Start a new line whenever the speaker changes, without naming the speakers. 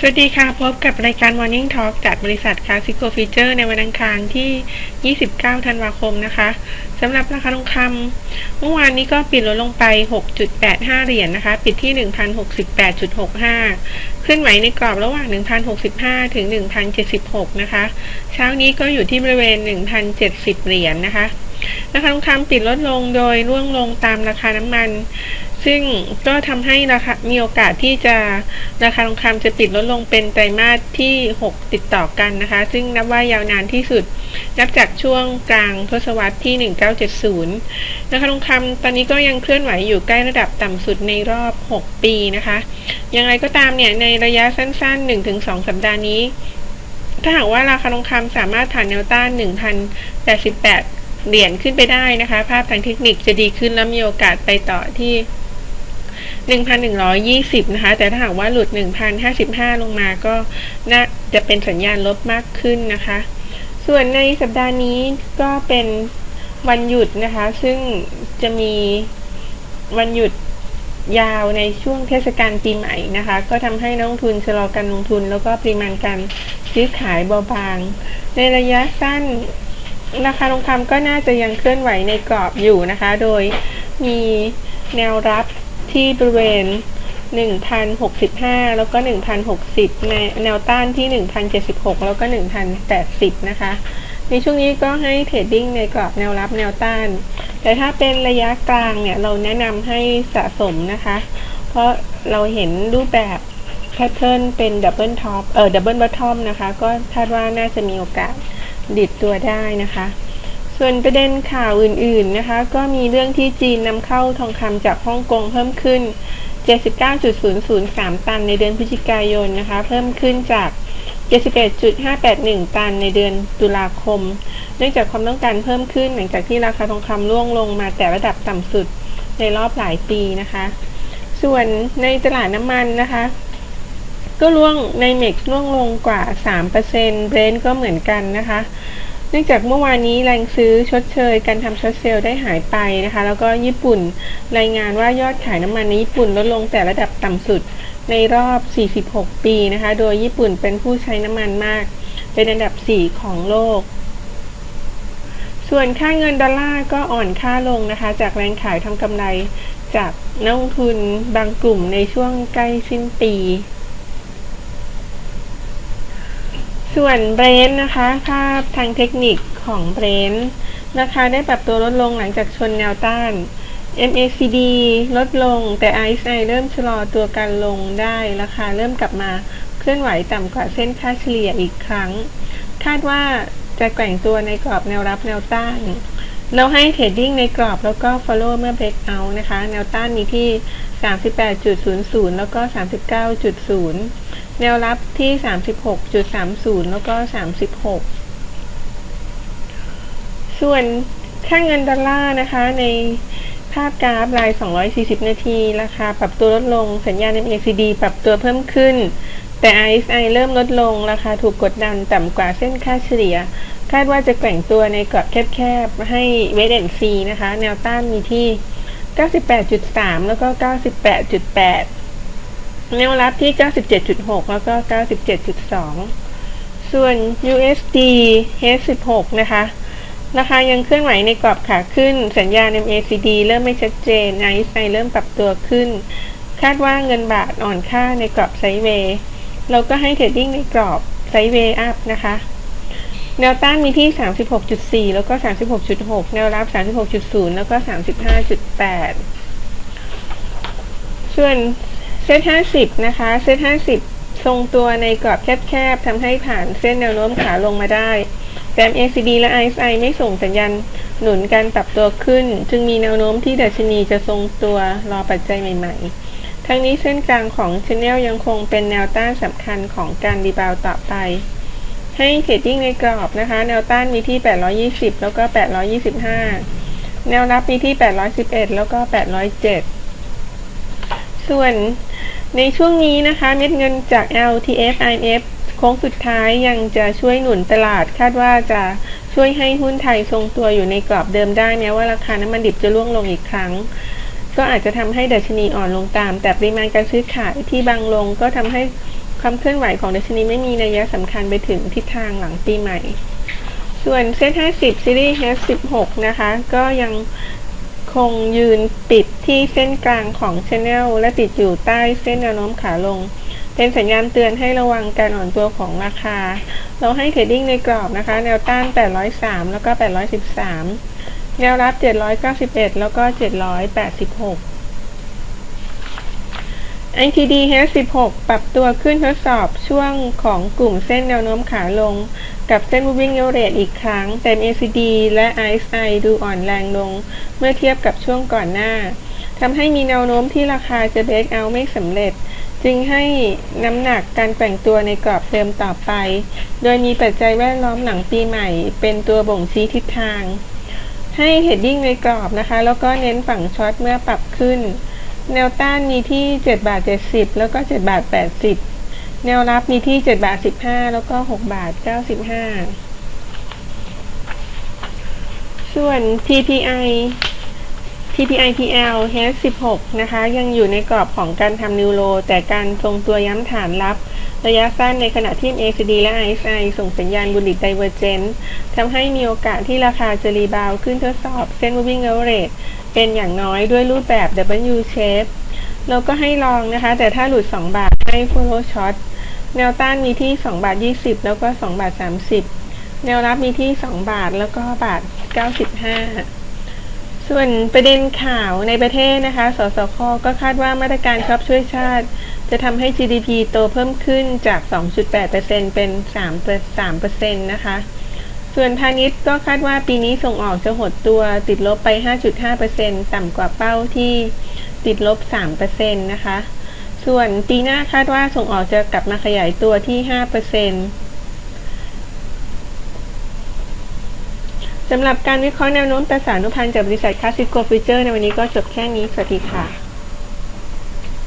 สวัสดีค่ะ พบกับรายการ Morning Talk จากบริษัท Classico Feature ในวันอังคารที่ 29 ธันวาคมนะคะสำหรับราคาทองคำเมื่อวานนี้ก็ปิดลดลงไป 6.85 เหรียญนนะคะ ปิดที่ 1,068.65ขึ้นไหวในกรอบระหว่าง 1,065 ถึง 1,076 นะคะ เช้านี้ก็อยู่ที่บริเวณ 1,070 เหรียญนนะคะราคาทองคำปิดลดลงโดยร่วงลงตามราคาน้ำมัน ซึ่งก็ทำให้ราคามีโอกาสที่จะราคาทองคำจะปิดลดลงเป็นไตรมาสที่ 6 ติดต่อกันนะคะ ซึ่งนับว่ายาวนานที่สุด นับจากช่วงกลางทศวรรษที่ 1970 ราคาทองคำตอนนี้ก็ยังเคลื่อนไหวอยู่ใกล้ระดับต่ำสุดในรอบ 6 ปีนะคะอย่างไรก็ตามเนี่ยในระยะสั้น ๆ 1-2 สัปดาห์นี้ ถ้าหากว่าราคาทองคำสามารถผ่านแนวต้าน 1,088เหรียญขึ้นไปได้นะคะ ภาพทางเทคนิคจะดีขึ้นและมีโอกาสไปต่อที่ 1,120 นะคะ แต่ถ้าหากว่าหลุด 1,055 ลงมาก็น่าจะเป็นสัญญาณลบมากขึ้นนะคะ ส่วนในสัปดาห์นี้ก็เป็นวันหยุดนะคะ ซึ่งจะมีวันหยุดยาวในช่วงเทศกาลปีใหม่นะคะ ก็ทำให้นักลงทุนชะลอการลงทุน แล้วก็ปริมาณการซื้อขายเบาบาง ในระยะสั้นราคาทองคำก็น่าจะยังเคลื่อนไหวในกรอบอยู่นะคะ โดยมีแนวรับ ที่บริเวณ 1,065 แล้วก็ 1,060 ในแนวต้านที่ 1,076 แล้วก็ 1,080 นะคะ ในช่วงนี้ก็ให้เทรดดิ้งในกรอบแนวรับแนวต้าน แต่ถ้าเป็นระยะกลางเนี่ยเราแนะนำให้สะสมนะคะ เพราะเราเห็นรูปแบบแพทเทิร์นเป็นดับเบิลท็อปเอ่อดับเบิลบอททอมนะคะ ก็คาดว่าน่าจะมีโอกาสดิดตัวได้นะคะ ส่วนประเด็นข่าวอื่นๆนะคะ ก็มีเรื่องที่จีนนำเข้าทองคำจากฮ่องกงเพิ่มขึ้น 79.003 ตันในเดือนพฤศจิกายนนะคะ เพิ่มขึ้นจาก 71.581 ตันในเดือนตุลาคม เนื่องจากความต้องการเพิ่มขึ้นหลังจากที่ราคาทองคำร่วงลงมาแต่ระดับต่ำสุดในรอบหลายปีนะคะ ส่วนในตลาดน้ำมันนะคะ ก็ร่วงในเม็กซ์ร่วงลงกว่า 3%เบรนท์ก็เหมือนกันนะคะ นื่องจากเมื่อวานนี้แรงซื้อชดเชยการทำช็อตเซลล์ได้หายไปนะคะ แล้วก็ญี่ปุ่นรายงานว่ายอดขายน้ำมันในญี่ปุ่นลดลงแต่ระดับต่ำสุดในรอบ 46 ปีนะคะ โดยญี่ปุ่นเป็นผู้ใช้น้ำมันมาก เป็นอันดับ 4 ของโลก ส่วนค่าเงินดอลลาร์ก็อ่อนค่าลงนะคะ จากแรงขายทำกำไรจากนักลงทุนบางกลุ่มในช่วงใกล้สิ้นปี ส่วนเบรนท์นะคะ ภาพทางเทคนิคของเบรนท์ราคาได้ปรับตัวลดลงหลังจากชนแนวต้าน MACD ลดลงแต่ RSI เริ่มชะลอตัวการลงได้ ราคาเริ่มกลับมาเคลื่อนไหวต่ำกว่าเส้นค่าเฉลี่ยอีกครั้ง คาดว่าจะแกว่งตัวในกรอบแนวรับแนวต้าน เราให้เทรดดิ้งในกรอบแล้วก็ follow เมื่อ break out นะคะ แนวต้านมีที่ 38.00 แล้วก็ 39.0 แนวรับที่ 36.30 แล้วก็ 36 ส่วนค่าเงินดอลลาร์นะคะ ในภาพกราฟราย 240 นาที ราคาปรับตัวลดลง สัญญาณ MACD ปรับตัวเพิ่มขึ้น แต่ RSI เริ่มลดลง ราคาถูกกดดันต่ำกว่าเส้นค่าเฉลี่ย คาดว่าจะแกว่งตัวในกรอบแคบๆ ให้เวทแอนซีนะคะ แนวต้านมีที่ 98.3 แล้วก็ 98.8 แนวรับที่ 97.6 แล้วก็ 97.2 ส่วน USD H16 นะคะ ราคายังเคลื่อนไหวในกรอบขาขึ้น สัญญาณ MACD เริ่มไม่ชัดเจน RSI เริ่มปรับตัวขึ้น คาดว่าเงินบาทอ่อนค่าในกรอบไซด์เวย์เราก็ให้เทรดดิ้งในกรอบไซด์เวย์อัพนะคะ แนวต้านมีที่ 36.4 แล้วก็ 36.6 แนวรับ 36.0 แล้วก็ 35.8 ส่วนเซต50 นะคะ เซต50 ทรงตัวในกรอบแคบๆทำให้ผ่านเส้นแนวโน้มขาลงมาได้แต่ ACD และ RSI ไม่ส่งสัญญาณหนุนการปรับตัวขึ้น จึงมีแนวโน้มที่ดัชนีจะทรงตัวรอปัจจัยใหม่ ๆ ทั้งนี้เส้นกลางของ Channel ยังคงเป็นแนวต้านสำคัญของการรีบาวต่อไป ให้เทรดดิ้งในกรอบนะคะ แนวต้านมีที่ 820 แล้วก็ 825 แนวรับมีที่ 811 แล้วก็ 807 ส่วนในช่วงนี้นะคะเม็ดเงินจาก LTF IMF โค้งสุดท้ายยังจะช่วยหนุนตลาดคาดว่าจะช่วยให้หุ้นไทยทรงตัวอยู่ในกรอบเดิมได้แม้ว่าราคาน้ำมันดิบจะร่วงลงอีกครั้ง ก็อาจจะทำให้ดัชนีอ่อนลงตาม แต่ปริมาณการซื้อขายที่บางลงก็ทำให้ ความเคลื่อนไหวของดัชนีไม่มีนัยสำคัญไปถึงทิศทางหลังปีใหม่ ส่วนเซ็ต50 ซีรีส์ H16 นะคะ ก็ยังคงยืนปิดที่เส้นกลางของ Channel และติดอยู่ใต้เส้นแนวโน้มขาลง เป็นสัญญาณเตือนให้ระวังการอ่อนตัวของราคา เราให้เทรดดิ้งในกรอบนะคะ แนวต้าน 803 แล้วก็ 813 แนวรับ 791 แล้วก็ 786 ITD H16 ปรับตัวขึ้นทดสอบช่วงของกลุ่มเส้นแนวโน้มขาลง กับเส้น moving average อีกครั้ง แต่ MACD และ RSI ดูอ่อนแรงลง เมื่อเทียบกับช่วงก่อนหน้าทำให้มีแนวโน้มที่ราคาจะ break out ไม่สำเร็จ จึงให้น้ำหนักการแกว่งตัวในกรอบเดิมต่อไป โดยมีปัจจัยแวดล้อมหลังปีใหม่ เป็นตัวบ่งชี้ทิศทาง ให้เฮดดิ้งในกรอบนะคะ แล้วก็เน้นฝั่งช็อตเมื่อปรับขึ้น แนวต้านมีที่7บาท70 แล้วก็7บาท80 แนวรับมีที่7บาท15 แล้วก็6บาท95 ส่วน TPI TPI PL H16 นะคะ ยังอยู่ในกรอบของการทำนิวโรแต่การทรงตัวย้ำฐานรับ ระยะสั้นในขณะที่ ACD และ RSI ส่งสัญญาณบุลลิตไดเวอร์เจนทำให้มีโอกาสที่ราคาจะรีบาวขึ้นทดสอบเส้น moving average เป็นอย่างน้อยด้วยรูปแบบ W shape เราก็ให้ลองนะคะ แต่ถ้าหลุด 2 บาทให้ follow short แนวต้านมีที่ 2 บาท 20 แล้วก็2บาท 30 แนวรับมีที่ 2 บาทแล้วก็บาท 95ส่วนประเด็นข่าวในประเทศนะคะ สสค ก็คาดว่ามาตรการช็อปช่วยชาติ จะทำให้ GDP โตเพิ่มขึ้นจาก 2.8%เป็น 3%นะคะ ส่วนพาณิชย์ก็คาดว่าปีนี้ส่งออกจะหดตัวติดลบไป 5.5%ต่ำกว่าเป้าที่ติดลบ 3%นะคะ ส่วนปีหน้าคาดว่าส่งออกจะกลับมาขยายตัวที่ 5%สำหรับการวิเคราะห์แนวโน้มตราสารนุพันธ์จากบริษัทคาสิโกฟิเจอร์ในวันนี้ก็จบแค่นี้ สวัสดีค่ะ